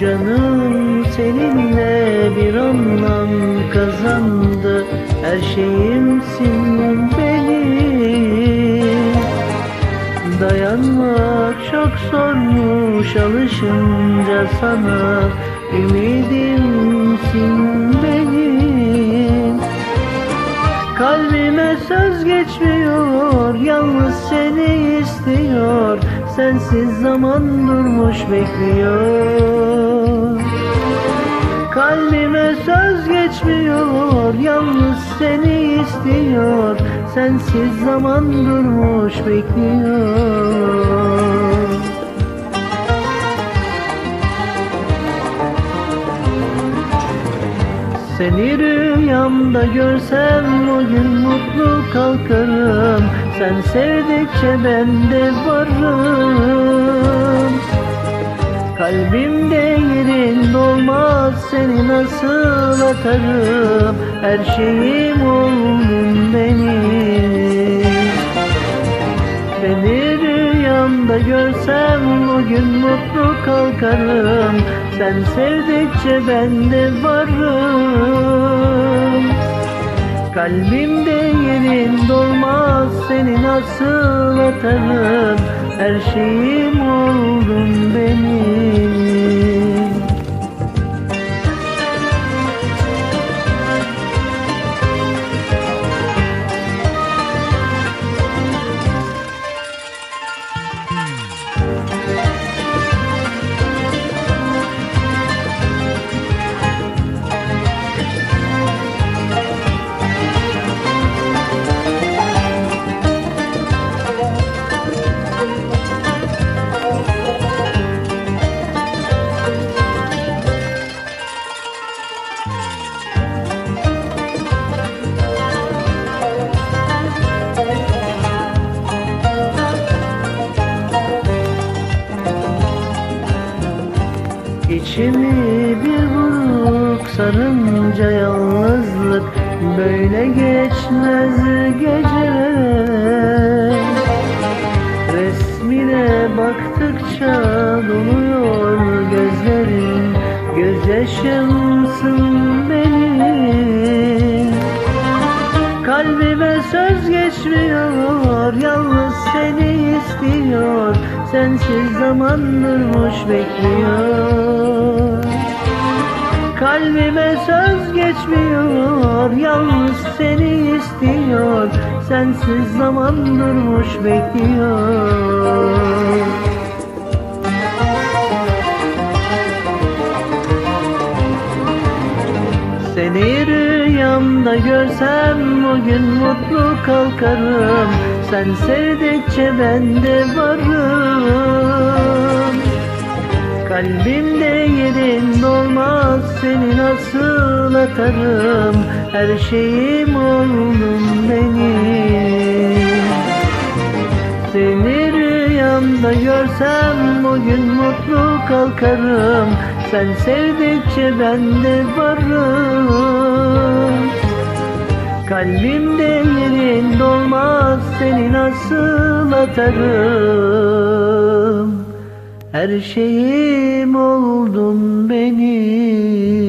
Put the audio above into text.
canım seninle bir anlam kazandı. Her şeyimsin benim. Dayanmak çok zormuş alışınca sana. Ümidimsin benim. Kalbime söz geçmiyor Yalnız seni istiyor Sensiz zaman durmuş bekliyor. Kalbime söz geçmiyor Yalnız seni istiyor. Sensiz zaman durmuş bekliyor. Seni rüyamda görsem o gün mutlu kalkarım Sen sevdikçe ben de varım. Kalbimde yerin dolmaz seni nasıl atarım? Her şeyim oldun benim. Beni rüyamda görsem o gün mutlu kalkarım. Sen sevdikçe ben de varım Kalbimde yerin dolmaz seni nasıl atarım? Her şeyim oldun benim İçimi bir buruk sarınca yalnızlık Böyle geçmez gece. Resmine baktıkça doluyor gözlerim Gözyaşımsın benim. Kalbime söz geçmiyor Yalnız seni istiyor Sensiz zaman durmuş bekliyor. Kalbime söz geçmiyor Yalnız seni istiyor. Sensiz zaman durmuş bekliyor. Seni rüyamda görsem o gün mutlu kalkarım. Sen sevdikçe ben de varım Kalbimde yerin dolmaz seni nasıl atarım? Her şeyim oldun benim. Seni rüyamda görsem o gün mutlu kalkarım. Sen sevdikçe ben de varım. Kalbimde yerin dolmaz seni nasıl atarım her şeyim oldun benim.